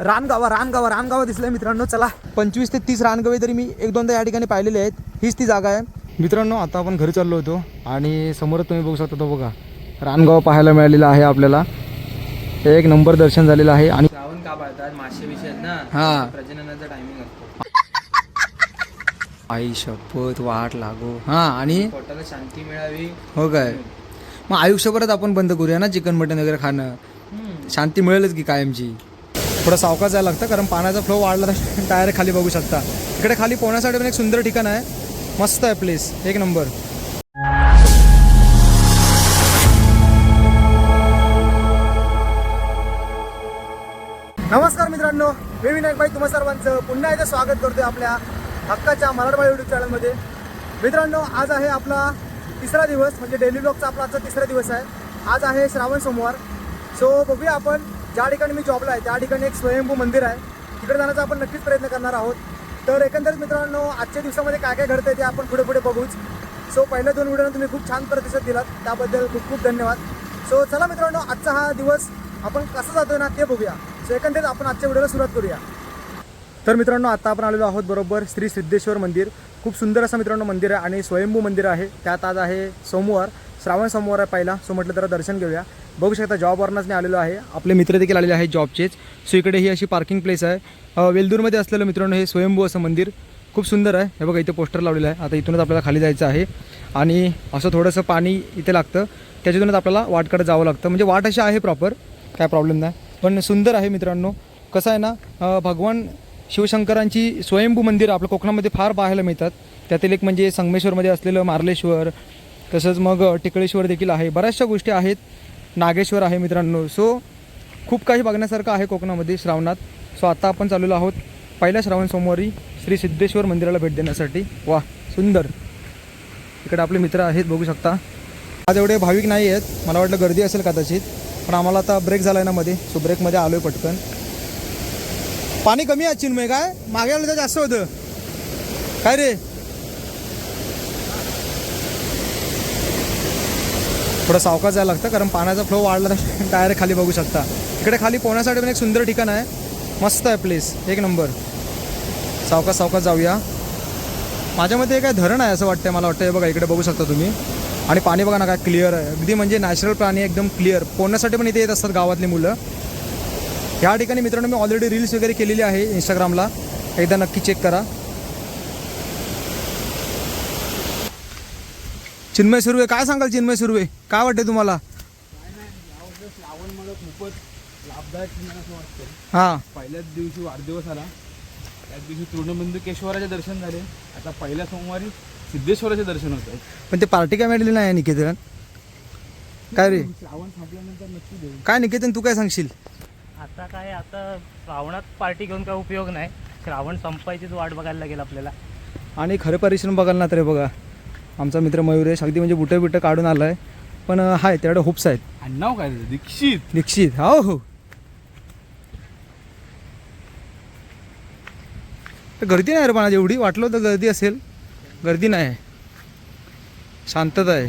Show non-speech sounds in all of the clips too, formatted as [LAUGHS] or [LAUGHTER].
रानगावा रानगावा रानगावा दिसलंय मित्रांनो. चला पंचवीस ते तीस रानगावे तरी मी एक दोनदा या ठिकाणी पाहिलेले आहेत. हीच ती जागा आहे. मित्रांनो आता आपण घरी चाललो होतो आणि समोर तुम्ही बघू शकता तो बघा. रानगाव पाहायला मिळालेला आहे आपल्याला. एक नंबर दर्शन झालेलं आहे आणि श्रावण का पाळतात? मासे विषय ना? हा. प्रजननाचा टायमिंग असतो. आई शपथ वाट लागो. हां आणि पोटाला शांती मिळावी. हो काय? मग आयुष्यभरात आपण बंद करूया ना चिकन मटन वगैरे खाणं? शांती मिळेलच की कायमची? थोडं सावकाश जायला लागतं कारण पाण्याचा फ्लो वाढला तर [LAUGHS] टायर खाली बघू शकता. इकडे खाली पोहण्यासाठी पण एक सुंदर ठिकाण आहे. मस्त आहे प्लेस एक नंबर. नमस्कार मित्रांनो मी विनायक भाई तुम्हा सर्वांचं पुन्हा एकदा स्वागत करतोय आपल्या हक्काच्या मराठवाडा युट्यूब चॅनलमध्ये मित्रांनो आज आहे आपला तिसरा दिवस म्हणजे डेली ब्लॉगचा आपला आजचा तिसरा दिवस आहे. आज आहे श्रावण सोमवार. सो बघूया आपण ज्या ठिकाणी मी जॉबला आहे त्या ठिकाणी एक स्वयंभू मंदिर आहे. तिकडे जाण्याचा आपण नक्कीच प्रयत्न करणार आहोत. तर एकंदरीत मित्रांनो आजच्या दिवसामध्ये काय काय घडतंय ते आपण पुढे पुढे बघूच. सो पहिल्या दोन व्हिडिओनं तुम्ही खूप छान प्रतिसाद दिलात. त्याबद्दल खूप खूप धन्यवाद. सो चला मित्रांनो आजचा हा दिवस आपण कसा जातोय ना ते बघूया. सो एकंदरीत आपण आजच्या व्हिडिओला सुरुवात करूया. तर मित्रांनो आता आपण आलेलो आहोत बरोबर श्री सिद्धेश्वर मंदिर. खूप सुंदर असं मित्रांनो मंदिर आहे आणि स्वयंभू मंदिर आहे. त्यात आज आहे सोमवार श्रावण सोमवार आहे पहिला. सो म्हटलं तर दर्शन घेऊया. बघू शकता जॉबवरनंच मी आलेलो आहे. आपले मित्र देखील आलेले आहेत जॉबचेच सो इकडे ही अशी पार्किंग प्लेस आहे. वेलदूरमध्ये वेल्दूरमध्ये असलेलं मित्रांनो हे स्वयंभू असं मंदिर खूप सुंदर आहे. हे बघा इथे पोस्टर लावलेलं आहे. आता इथूनच आपल्याला खाली जायचं आहे. आणि असं थोडंसं पाणी इथे लागतं. त्याच्यातूनच आपल्याला वाटकडे जावं लागतं. म्हणजे वाट अशी आहे प्रॉपर काय प्रॉब्लेम नाही. पण सुंदर आहे मित्रांनो. कसं आहे ना भगवान शिवशंकरांची स्वयंभू मंदिरं आपल्या कोकणामध्ये फार पाहायला मिळतात. त्यातील एक म्हणजे संगमेश्वरमध्ये असलेलं मार्लेश्वर तसंच मग टिकळेश्वर देखील आहे. बऱ्याचशा गोष्टी आहेत. नागेश्वर आहे मित्रांनो. सो खूप काही बघण्यासारखं आहे कोकणामध्ये श्रावणात. सो आता आपण चाललेलो आहोत पहिल्या श्रावण सोमवारी श्री सिद्धेश्वर मंदिराला भेट देण्यासाठी. वा सुंदर. इकडे आपले मित्र आहेत बघू शकता. आज एवढे भाविक नाही आहेत. मला वाटलं गर्दी असेल कदाचित. पण आम्हाला आता ब्रेक झाला आहे ना मध्ये. सो ब्रेकमध्ये आलो आहे पटकन. पाणी कमी आहे चिन्मय. काय? मागे आलं तर जास्त होतं. काय रे? थोडं सावकाश जायला लागतं कारण पाण्याचा फ्लो वाढला तर [LAUGHS] टायर खाली बघू शकता. इकडे खाली पोहण्यासाठी पण एक सुंदर ठिकाण आहे. मस्त आहे प्लेस एक नंबर सावकाश सावकाश जाऊया. माझ्या मते हे काय धरण आहे असं वाटतंय मला वाटतं हे बघा इकडे बघू शकता तुम्ही. आणि पाणी बघा ना काय क्लिअर आहे. अगदी म्हणजे नॅचरल प्राणी एकदम क्लिअर पोहण्यासाठी पण इथे येत असतात गावातली मुलं. ह्या ठिकाणी मित्रांनो मी ऑलरेडी रील्स वगैरे केलेली आहे इंस्टाग्रामला एकदा नक्की चेक करा. चिन्मय सुर्वे काय सांगाल चिन्मय सुर्वे? काय वाटते तुम्हाला? श्रावण मला खूपच लाभदायक असं वाटतं हां. पहिल्याच दिवशी वाढदिवस आला. त्याच दिवशी तृणबिंदुकेश्वराचे दर्शन झाले. आता पहिल्या सोमवारी सिद्धेश्वराचे दर्शन होत आहे. पण ते पार्टी काय मिळालेली नाही निकेतन? काय रे? श्रावण संपल्यानंतर नक्की देऊ. काय निकेतन तू काय सांगशील? आता काय आता श्रावणात पार्टी घेऊन काय उपयोग नाही. श्रावण संपायचीच वाट बघायला लागेल आपल्याला. आणि खरं परिश्रम बघाल ना तरी बघा. आमचा मित्र मयुरेश अगदी म्हणजे बुटं बिटं काढून आला आहे पण हाय तेवढं होप्स आहेत. आणि नाव काय त्याचं? दीक्षित. दीक्षित हो हो. तर गर्दी नाही रे पण आज एवढी वाटलं होतं गर्दी असेल गर्दी नाही. शांतता आहे.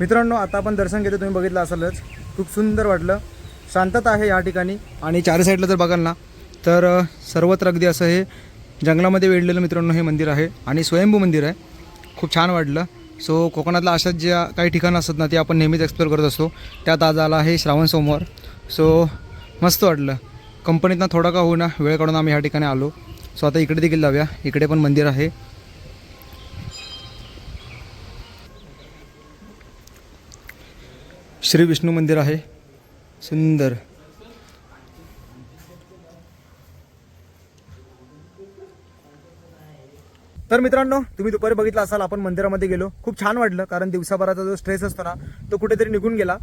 मित्रांनो आता आपण दर्शन घेतो. तुम्ही बघितलं असालच. खूप सुंदर वाटलं. शांतता आहे या ठिकाणी. आणि चार साईडला जर बघाल ना तर सर्वत्र अगदी असं हे जंगलामध्ये वेढलेलं मित्रांनो हे मंदिर आहे. आणि स्वयंभू मंदिर आहे. खूप छान वाटलं. सो कोकणातल्या अशाच ज्या काही ठिकाणं असतात ना ते आपण नेहमीच एक्सप्लोअर करत असतो. त्यात आज आला आहे श्रावण सोमवार. सो मस्त वाटलं. कंपनीतनं थोडा का होईना वेळ काढून आम्ही ह्या ठिकाणी आलो. सो आता इकडे देखील जाऊया. इकडे पण मंदिर आहे. श्री विष्णू मंदिर आहे. सुंदर. तर मित्रांनो तुम्ही दुपारी बघितलं असाल आपण मंदिरामध्ये गेलो. खूप छान वाटलं कारण दिवसाभराचा जो स्ट्रेस असतो ना तो कुठेतरी निघून गेला.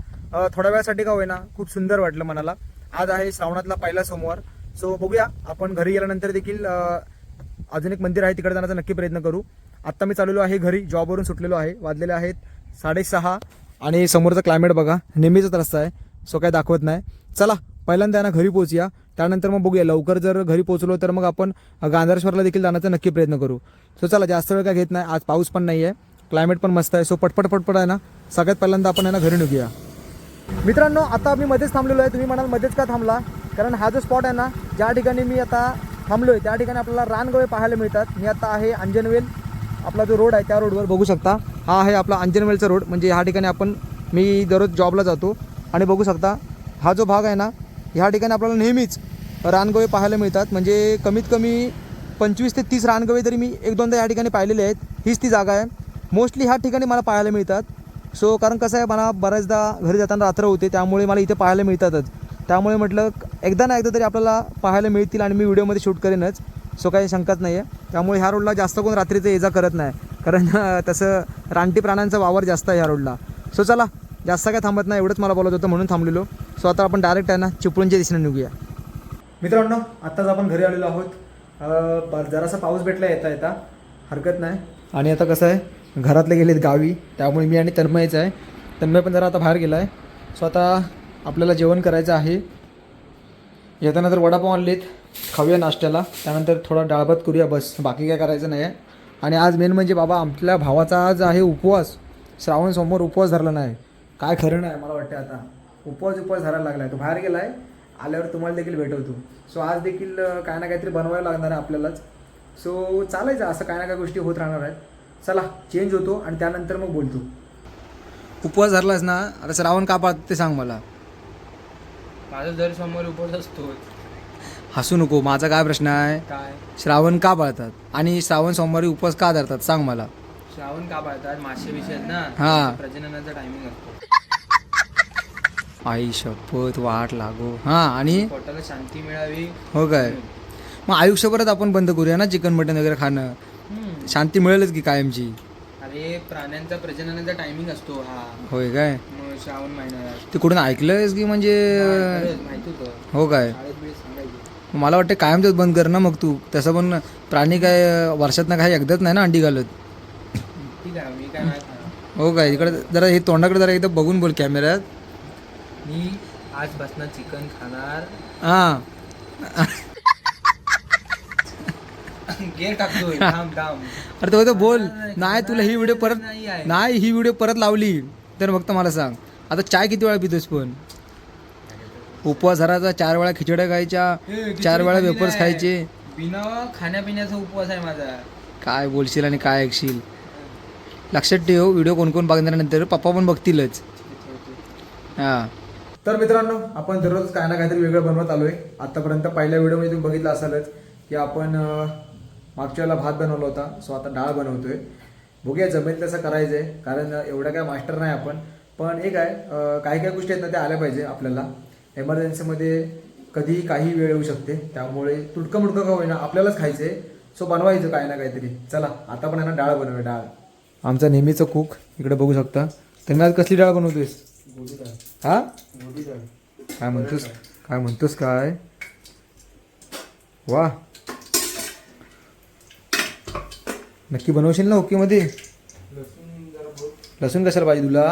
थोड्या वेळासाठी का होईना खूप सुंदर वाटलं मनाला. आज आहे श्रावणातला पहिला सोमवार. सो बघूया आपण घरी गेल्यानंतर देखील अजून एक मंदिर आहे तिकडे जाण्याचा नक्की प्रयत्न करू. आत्ता मी चाललेलो आहे घरी जॉबवरून सुटलेलो आहे. वाजलेले आहेत साडेसहा. आणि समोरचा क्लायमेट बघा नेहमीचाच रस्ता आहे. सो काय दाखवत नाही. चला पहिल्यांदा ना घरी पोहोचूया. त्यानंतर मग बघूया. लवकर जर घरी पोहोचलो तर मग आपण गांधारेश्वरला देखील जाण्याचा नक्की प्रयत्न करू. सो चला जास्त वेळ काय घेत नाही. आज पाऊस पण नाही आहे क्लायमेट पण मस्त आहे. सो पटपट पटपट आहे ना. सगळ्यात पहिल्यांदा आपण आहे ना घरी निघूया मित्रांनो आता मी मध्येच थांबलेलो आहे. तुम्ही म्हणाल मध्येच का थांबला? कारण हा जो स्पॉट आहे ना ज्या ठिकाणी मी आता थांबलो आहे त्या ठिकाणी आपल्याला रानगवे पाहायला मिळतात. मी आता आहे अंजनवेल. आपला जो रोड आहे त्या रोडवर बघू शकता. हा आहे आपला अंजनवेलचा रोड. म्हणजे ह्या ठिकाणी आपण मी दररोज जॉबला जातो आणि बघू शकता हा जो भाग आहे ना ह्या ठिकाणी आपल्याला नेहमीच रानगवे पाहायला मिळतात. म्हणजे कमीत कमी पंचवीस ते तीस रानगवे तरी मी एक दोनदा या ठिकाणी पाहिलेले आहेत. हीच ती जागा आहे. मोस्टली ह्या ठिकाणी मला पाहायला मिळतात. सो कारण कसं आहे मला बऱ्याचदा घरी जाताना रात्र होते त्यामुळे मला इथे पाहायला मिळतातच. त्यामुळे म्हटलं एकदा ना एकदा तरी आपल्याला पाहायला मिळतील आणि मी व्हिडिओमध्ये शूट करेनच. सो काही शंकाच नाही आहे त्यामुळे ह्या रोडला जास्त कोण रात्रीचं ये जा करत नाही. कारण तसं रानटी प्राण्यांचा वावर जास्त आहे ह्या रोडला सो चला जास्त काय थांबत नाही एवढंच मला बोलत होतं म्हणून थांबलेलो. सो आता आपण डायरेक्ट आहे ना चिपळूणच्या दिशेने निघूया. मित्रांनो आत्ताच आपण घरी आलेलो आहोत. जरासा पाऊस भेटला येता येता. हरकत नाही. आणि आता कसं आहे घरातले गेलेत गावी त्यामुळे मी आणि तन्मयच आहे. तन्मय पण जरा आता बाहेर गेला आहे सो आता आपल्याला जेवण करायचं आहे. येताना तर वडापाव आणलेत. खाऊया नाश्त्याला. त्यानंतर थोडा डाळभात करूया बस. बाकी काय करायचं नाही आहे आणि आज मेन म्हणजे बाबा आपल्या भावाचा आज आहे उपवास. श्रावण सोमवार उपवास धरला नाही. काय खरं नाही मला वाटतं आता. उपवास उपवास धरायला लागला आहे तो बाहेर गेला आहे आल्यावर तुम्हाला देखील भेटवतो. सो आज देखील काय ना काहीतरी बनवायला लागणार आहे आपल्यालाच. सो चालायचं असं काय ना काय गोष्टी होत राहणार आहेत. चला चेंज होतो आणि त्यानंतर मग बोलतो. उपवास धरलास ना आता श्रावण का पाळत ते सांग मला. माझा दर सोमवार उपवास असतो हसू नको माझा काय प्रश्न आहे? काय? श्रावण का पाळतात? आणि श्रावण सोमवारी उपवास का धरतात? सांग मला. श्रावण का पाळतात? मासे विषय आहेत ना? हा. प्रजननाचा टायमिंग असतो. आई शपथ वाट लागो. हा आणि? पोटाला शांती मिळावी. हो काय? मग आयुष्यभरात आपण बंद करूया ना चिकन मटन वगैरे खाणं? शांती मिळेलच की कायमची? अरे प्राण्यांचा प्रजननाचा टायमिंग असतो हा. होय काय? मग श्रावण महिन्यात. ते कुठून ऐकलंयस की म्हणजे खरंच, माहिती होतं. हो काय? शाळेत मला वाटतं कायमच बंद कर ना मग तू. तसं पण प्राणी काय वर्षात ना काही एकदाच नाही ना अंडी घालत. ठीक आहे मी काय नाही खाणार. हो काय इकडे जरा हे तोंडाकडे जरा एकदा बघून बोल कॅमेऱ्यात. मी आज बसणार चिकन खाणार. हां. थांब थांब. अरे तो बोल. नाही तुला ही व्हिडिओ परत नाही आहे. नाही ही व्हिडिओ परत लावली. तर फक्त मला सांग. आता चाय किती वेळा पितोस पण? उपवास धराचा चार वेळा खिचड्या खायच्या चार वेळा वेपर्स खायचे. बिना खाण्यापिण्याचा उपवास आहे माझा. काय बोलशील आणि काय ऐकशील? लक्षात ठेव व्हिडिओ कोण कोण बघण्यानंतर पप्पा पण बघतीलच. हां. तर मित्रांनो आपण दररोज काय ना काहीतरी वेगळं बनवत आलोय. आतापर्यंत पहिल्या व्हिडिओमध्ये तुम्ही बघितलं असालच की आपण मागच्या वेळेला भात बनवला होता. सो आता डाळ बनवतोय. बघूया जमेल तसं करायचं आहे कारण एवढं काय मास्टर नाही आपण. पण एक आहे काही काही गोष्टी आहेत ना त्या आल्या पाहिजे आपल्याला. एमर्जन्सीमध्ये कधी काही वेळ येऊ शकते. त्यामुळे तुटकं मुटकं का होईना आपल्यालाच खायचं आहे सो बनवायचं काय ना काहीतरी. चला आता पण आहे ना डाळ बनवूया डाळ. आमचा नेहमीचं कुक इकडे बघू शकता. तर मी आज कसली डाळ बनवतोयस? हा? काय म्हणतोस? काय म्हणतोस काय? वा. नक्की बनवशील ना ओकेमध्ये लसूण कशाला पाहिजे तुला?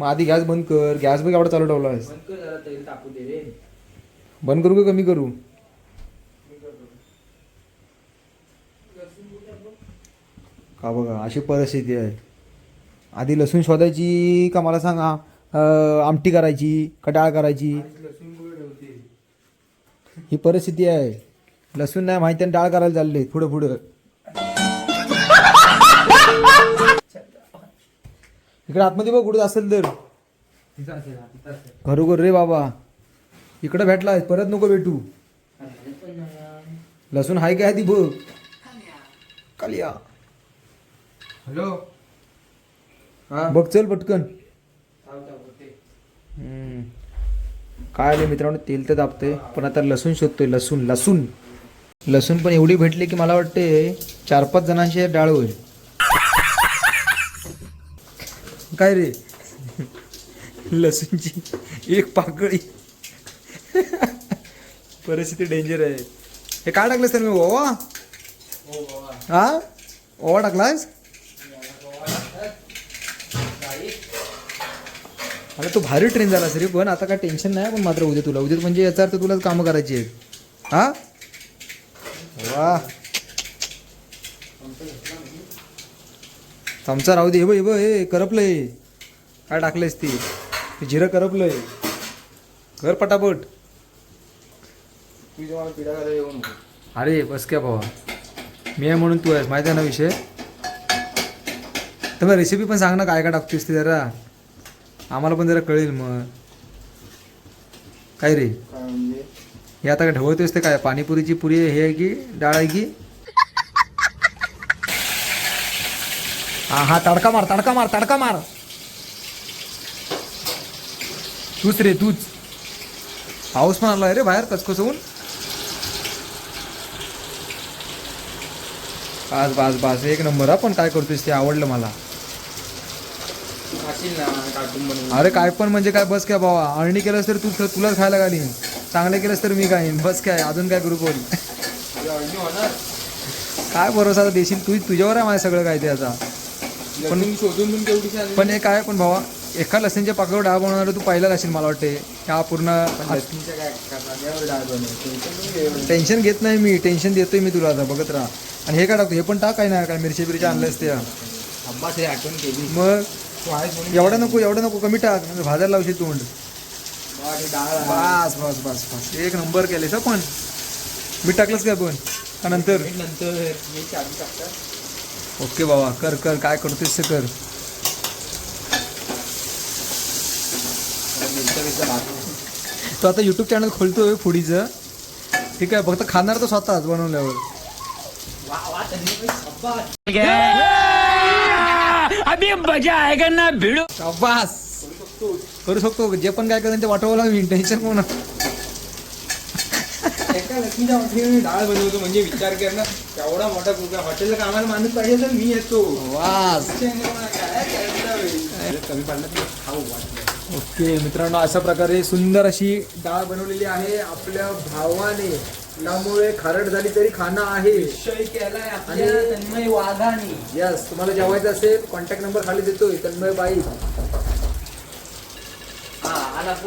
मग आधी गॅस बंद कर. गॅस बघ एवढा चालू ठेवला आहेस? बंद कर जरा तेल टाकू दे रे. बंद करू का कमी करू? का बघा अशी परिस्थिती आहे. आधी लसूण शोधायची का मला सांगा अं, आमटी करायची का डाळ करायची? ही परिस्थिती आहे. लसूण नाही माहिती आणि डाळ करायला चालले पुढं पुढं. इकडे आतमध्ये बघ कुठं असेल तर. खरोखर रे बाबा. इकडे भेटलाय परत नको भेटू. लसूण हाय काय ती बघ. कालिया. हॅलो. बघ चल पटकन. काय आले मित्रांनो तेल तर दाबते पण आता लसूण शोधतोय लसूण लसूण. लसूण पण एवढी भेटली की मला वाटते चार पाच जणांची डाळ होईल. काय रे? लसूणची एक पाकळी. परिस्थिती डेंजर आहे. हे काय टाकलंस तर मी ओवा? हा? ओवा टाकलास? अरे तू भारी ट्रेन झाला रे पण आता काय टेन्शन नाही पण मात्र उद्या तुला. उद्या म्हणजे याचा अर्थ तुलाच कामं करायची आहेत. हा? वा. चमचा राहू दे हे बघ हे हे करपलंय. काय टाकलंयस ती? जिरं करपलंय. कर पटापट. अरे बस क्या भावा. मी आहे म्हणून तू आहेस माहिती आहे ना विषय? तर मग रेसिपी पण सांग ना काय काय टाकतोस ते जरा. आम्हाला पण जरा कळेल मग. काय रे? म्हणजे? हे आता काय ढवळतोयस ते काय पाणीपुरीची पुरी हे आहे की डाळ आहे की? हा हा तडका मार तडका मार तडका मार. तूच रे तूच. पाऊस पण आलाय रे बाहेर कचकच होऊन बास बास बास. एक नंबर हा. पण काय करतोयस ते आवडलं मला. अरे काय पण म्हणजे काय बस काय बाबा अळणी केलंस तर तू तुलाच खायला घालीन. चांगले केलंस तर मी खाईन. बस काय अजून काय करू बोल. काय भरोसा आता देशील? तू तुझ्यावर आहे माझं सगळं काय ते आता. पण शोधून पण पण हे काय पण भावा एका लसणीच्या पाकावर डाळ बनवणार तू पहिला असेल मला वाटते ह्या पूर्ण लक्ष्मीच्या काय करणार? यावर डाळ बनव टेन्शन घेत नाही मी टेन्शन देतोय मी तुला आता बघत राहा. आणि हे काय टाकतो हे पण टाक काय ना काय मिरची बिरची अब्बास हे आठवण केली. मग तू आहेस म्हणून एवढं नको एवढं नको कमी टाक भाजायला लावशील तोंड डाळ आहे. बस बस बस बस. एक नंबर केलेस हं पण. मी टाकलंच काय पण. का नंतर? नंतर मी चालू टाकतात ओके बाबा कर कर काय करतोस ते कर. तो आता युट्यूब चॅनल खोलतोय फुडीचं. ठीक आहे फक्त खाणार तर स्वतःच बनवल्यावर. ना भिड़ो. करू शकतो जे पण काय करेन ते वाटवायला मी टेन्शन कोण एका लक्ष्मीच्या डाळ बनवतो म्हणजे विचार कर ना. एवढा मोठा कुकर हॉटेलला कामाला माणूस पाहिजे तर मी येतो. वास? कमी पडलं तर खाऊ वाटलं. ओके मित्रांनो अशा प्रकारे सुंदर अशी डाळ बनवलेली आहे. आपल्या भावाने त्यामुळे खारट झाली तरी खाणं आहे. तन्मय वाघाने. यस तुम्हाला जेवायचं असेल कॉन्टॅक्ट नंबर खाली देतोय तन्मय बाई.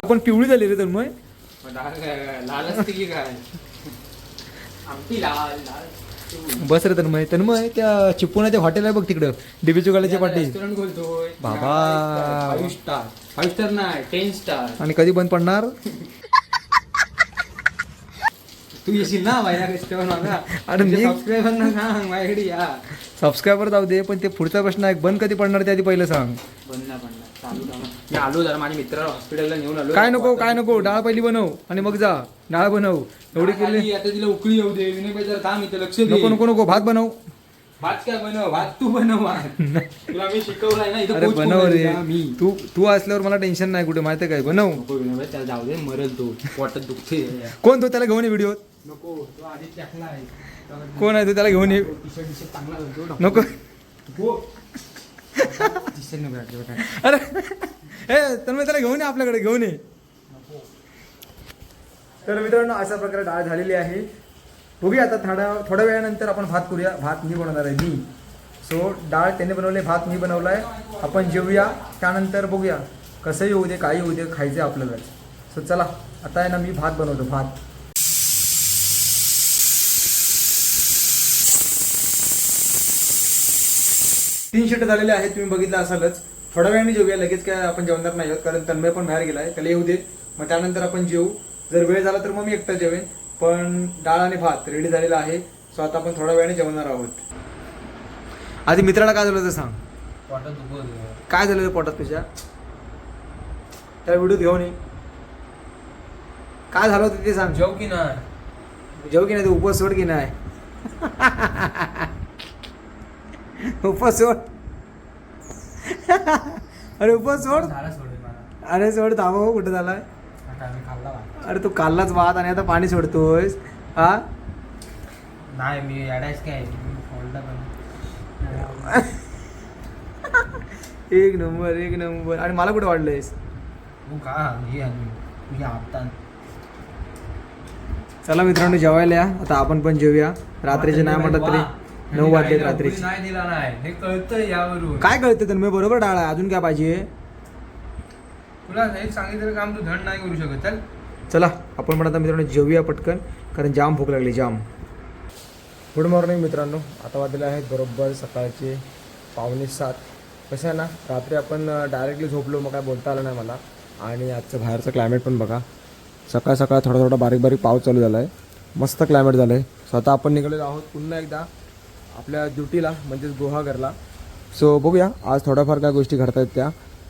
पण पिवळी झाली रे तन्मय. लाल असते की काय? बस रे तन्मय तन्मय त्या चिपळूणाच्या हॉटेल आहे बघ तिकडं डीबी रेस्टॉरंट खोलतोय बाबा. फाईव्ह स्टार फाईव्ह स्टार नाही टेन स्टार आणि कधी बंद पडणार? [LAUGHS] तू येशील ना माझ्या रेस्टॉरंट माझा अरे मी- सबस्क्राईबर ना सांग माझ्याकडे या सबस्क्रायबर जाऊ दे पण ते पुढचा प्रश्न आहे बंद कधी पडणार ते आधी पहिलं सांग. बंद ना बंद चालू ठेव ना. मी आलो जरा माझ्या मित्राला हॉस्पिटलला नेऊन आलो. काय नको काय नको? डाळ पहिली बनव आणि मग जा. डाळ बनव. एवढी केली आता तिला उकळी येऊ दे. विनय जरा थांब इथं लक्ष दे. नको नको नको. भात बनव. भात काय बनव? भात तू बनव भात. [LAUGHS] तुला मी शिकवलाय ना इथं अरे coach बनव रे? मी. तू तू असल्यावर मला टेन्शन नाही कुठे माहिती आहे काय? बनव. नको विनय भाई, त्याला जाऊ दे. मरल तो. पोटात दुखते कोण तो? त्याला घेऊन व्हिडिओ नको तो आधी टाकला आहे. कोण आहे तो? त्याला घेऊन ये. चांगला नको. अरे तर मी त्याला घेऊन ये आपल्याकडे घेऊन ये. तर मित्रांनो अशा प्रकारे डाळ झालेली आहे. बघूया आता थोड्या थोड्या वेळानंतर आपण भात करूया. भात मी बनवणार आहे मी. सो डाळ त्याने बनवले भात मी बनवलाय. आपण जेवूया. त्यानंतर बघूया कसं येऊ दे काही येऊ दे खायचं आपल्याला सो चला आता आहे ना मी भात बनवतो भात. तीन शिट झालेले आहेत तुम्ही बघितलं असालच. थोड्या वेळाने जेवूया लगेच काय आपण जेवणार नाही आहोत कारण तन्मय पण बाहेर गेलाय त्याला येऊ दे. मग त्यानंतर आपण जेवू जर वेळ झाला तर मग मी एकटा जेवेन. पण डाळ आणि भात रेडी झालेला आहे सो आता आपण थोड्या वेळाने जेवणार आहोत. आधी मित्राला काय झालं ते सांग? पोटात दुखत काय झालं रे पोटात तुझ्या? त्या व्हिडिओ घेऊन ये. काय झालं होतं ते सांग. जेव की ना जेव की नाही ते उपवास सोड की नाही. [LAUGHS] उपवास सोड. अरे उपवास सोड. अरे सोड थांबा हो कुठं झालाय. अरे तू काललाच भात आणि आता पाणी सोडतोयस. हा? नाही मी अडायच काय? एक नंबर एक नंबर. आणि मला कुठे वाढलंयस? चला मित्रांनो जेवायला या. आता आपण पण जेवूया. रात्रीचे नाही म्हटलं तरी. नऊ वाजले रात्रीचे. नाही दिला नाही. हे कळतं यावरून. काय कळतं तर मी बरोबर डाळ अजून काय पाहिजे तुला हे काम तू धड नाही करू शकत. चल. चला आपण पण आता मित्रांनो जेवूया पटकन कारण जाम भूक लागली जाम. गुड मॉर्निंग मित्रांनो. आता वाजलेले आहेत बरोबर सकाळचे पावणे सात. कसं आहे ना रात्री आपण डायरेक्टली झोपलो मग काय बोलता आलं नाही मला. आणि आजचं बाहेरचं क्लायमेट पण बघा. सकाळ सकाळ थोडा थोडा बारीक बारीक पाऊस चालू झाला आहे मस्त क्लायमेट झालं आहे स्वतः आपण निघालेलो आहोत पुन्हा एकदा. आपल्या ड्युटीला म्हणजेच गुहागरला. सो बघूया. आज थोड्याफार काय गोष्टी घडतायत त्या.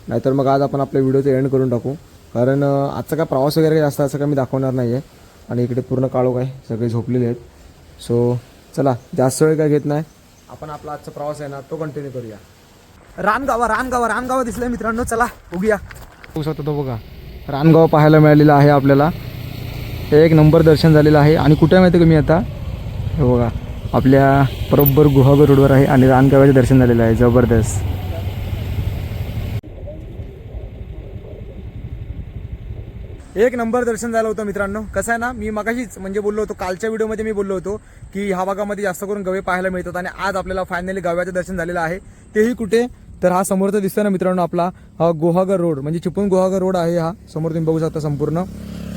नाहीतर मग आज आपण आपल्या व्हिडिओचं एंड करून टाकू. कारण आजचा काय प्रवास वगैरे काही जास्त असं काय मी दाखवणार नाही आहे आणि इकडे पूर्ण काळोख आहे. सगळे झोपलेले आहेत. सो चला. जास्त वेळ काय घेत नाही. आपण आपला आजचा प्रवास आहे ना तो कंटिन्यू करूया. रानगावा रानगावा रानगावा दिसलाय मित्रांनो. चला बघूया. बघू शकतो तो बघा. रानगाव पाहायला मिळालेला आहे आपल्याला. एक नंबर दर्शन झालेलं आहे. आणि कुठे माहिती आहे का मी आता? हे बघा. आपल्या बरोबर गुहागर रोडवर आहे आणि रानगावाचे दर्शन झालेलं आहे. जबरदस्त. एक नंबर दर्शन झालं होतं मित्रांनो. कसं आहे ना मी मगाशीच म्हणजे बोललो होतो कालच्या व्हिडिओमध्ये मी बोललो होतो की ह्या भागामध्ये जास्त करून गवे पाहायला मिळतात आणि आज आपल्याला फायनली गव्याचं दर्शन झालेलं आहे. तेही कुठे? तर हा समोरचा दिसतोय ना मित्रांनो आपला हा गुहागर रोड. म्हणजे चिपळूण गुहागर रोड आहे हा. समोर तुम्ही बघू शकता संपूर्ण.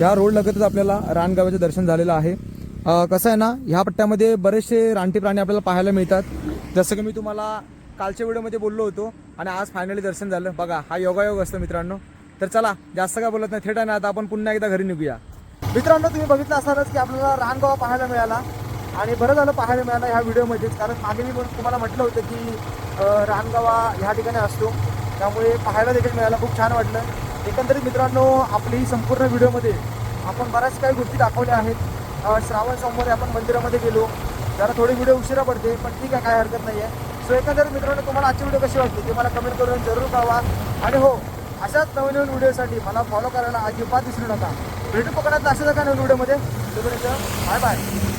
या रोड लगतच आपल्याला रानगावाचं दर्शन झालेलं आहे. कसं आहे ना ह्या पट्ट्यामध्ये बरेचसे रानटी प्राणी आपल्याला पाहायला मिळतात. जसं की मी तुम्हाला कालच्या व्हिडिओमध्ये बोललो होतो आणि आज फायनली दर्शन झालं. बघा हा योगायोग असतो मित्रांनो. तर चला जास्त काय बोलत नाही थेट आहे ना आता आपण पुन्हा एकदा घरी निघूया. मित्रांनो तुम्ही बघितलं असालच की आपल्याला रानगावा पाहायला मिळाला. आणि बरं झालं पाहायला मिळालं ह्या व्हिडिओमध्येच कारण मागे मी तुम्हाला म्हटलं होतं की रानगावा ह्या ठिकाणी असतो. त्यामुळे पाहायला देखील मिळालं खूप छान वाटलं. एकंदरीत मित्रांनो आपली संपूर्ण व्हिडिओमध्ये आपण बऱ्याच काही गोष्टी दाखवल्या आहेत. श्रावण सोमवारी आपण मंदिरामध्ये गेलो. जरा थोडी व्हिडिओ उशिरा पडते पण ठीक आहे काय हरकत नाही आहे सो एकंदरीत मित्रांनो तुम्हाला आजची व्हिडिओ कशी वाटली ते मला कमेंट करून जरूर कळवा. आणि हो अशाच नवीन नवीन व्हिडिओसाठी मला फॉलो करायला अजिबात विसरू नका. भेटू कोकणात अशा एका नवीन व्हिडिओमध्ये तुम्ही बाय बाय